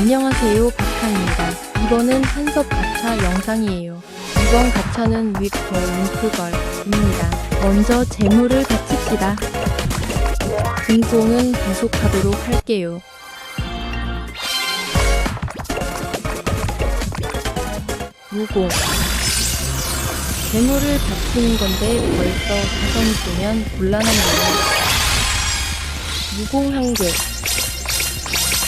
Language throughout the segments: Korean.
안녕하세요 박하입니다. 이번은 한섭 가차 영상이에요. 이번 가차는 윅더 윙크걸입니다. 먼저 재물을 바칩시다. 등송은 계속하도록 할게요. 무공 재물을 바치는 건데 벌써 사선이 뜨면 곤란한데요. 무공 한 개,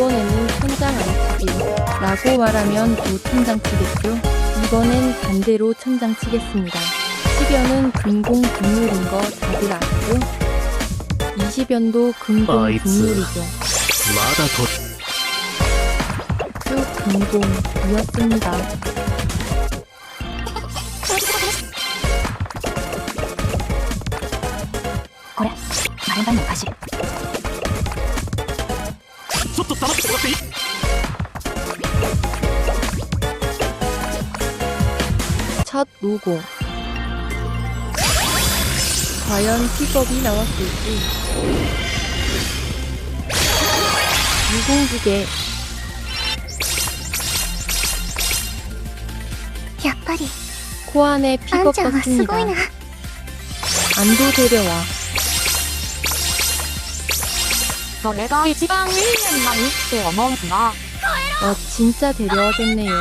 이번에는 천장 안 치기 라고 말하면 또 천장 치겠죠? 이번엔 반대로 천장 치겠습니다. 10연은 금공 분물인 거 다들 아시죠? 20연도 금공 아, 분물이죠. 마다 쭉 금공이었습니다. 그래, 말만 나가시. ちょっと黙ってもらっていい 첫 노고. 과연 픽업이 나왔을지. 무공기계 やっぱり 코안에 あん 픽업 ちゃんはす 떴습니다. ごいな 안도 데려와 それが一番いい縁がいいって思うんだ 어 진짜 데려와겠네요.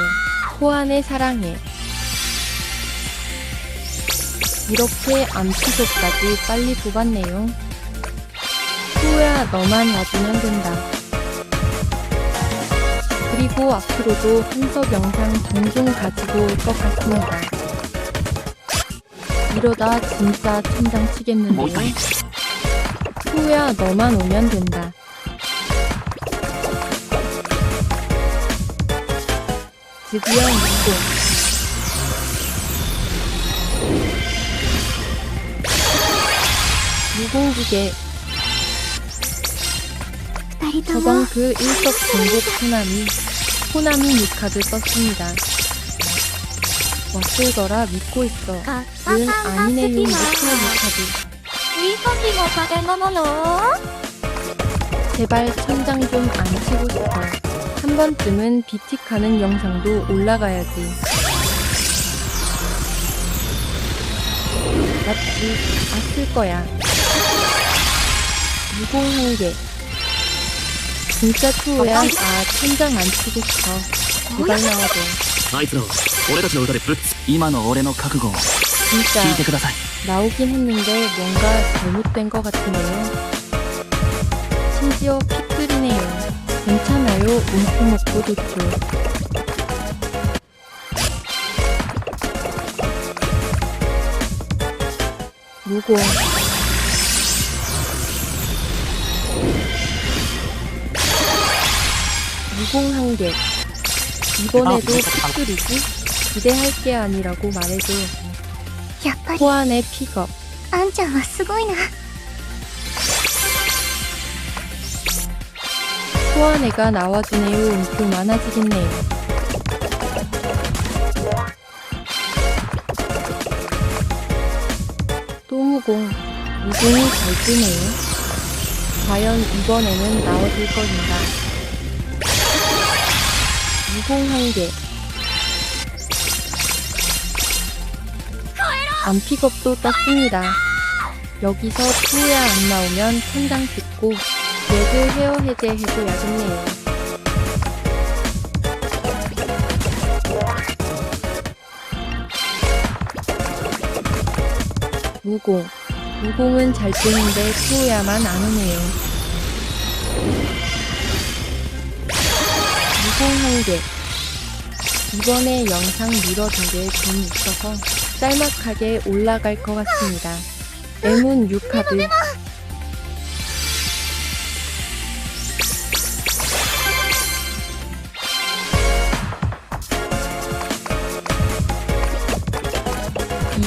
코안의 사랑해. 이렇게 암피소까지 빨리 뽑았네요. 후야 너만 와주면 된다. 그리고 앞으로도 한석 영상 종종 가지고 올 것 같습니다. 이러다 진짜 천장 もう一 치겠는데요. 回 후야 너만 오면 된다. 드디어 입고 무공기계 저번 그 일석 중국 호남이 호남이 미카드 썼습니다. 왔을더라 믿고 있어. 응 아니네요 미카 미카드. 제발 천장 좀 안 치고 싶어. 한 번쯤은 비틱하는 영상도 올라가야지. 맞지? 아쓸 거야. 무공한 개. 진짜 투어야. 아, 천장 안 치고 싶어. 제발 나와줘. あいつらを俺たちの歌でぶっつ今の俺の覚悟を 진짜 聞いてください 나오긴 했는데 뭔가 잘못된 것 같으네요. 심지어 핏들이네요. 괜찮아요. 움프 먹고 좋죠. 무공. 무공 한 개. 이번에도 핏들이지? 기대할 게 아니라고 말해줘. やっぱり 호안의 픽업. あんちゃんはすごいな 호안애가 나와주네요. 음표 많아지겠네요. 또 무공. 무공이 잘 뜨네요. 과연 이번에는 나와줄 것인가? 무공 한 개. 안픽업도 떴습니다. 여기서 투야 안 나오면 천장 찍고 레드 헤어 해제 해줘야겠네요. 무공. 무공은 잘 뜨는데 투야만 안 오네요. 무공 한 개. 이번에 영상 밀어둔 게좀 있어서 짤막하게 올라갈 것 같습니다. M은 6카드.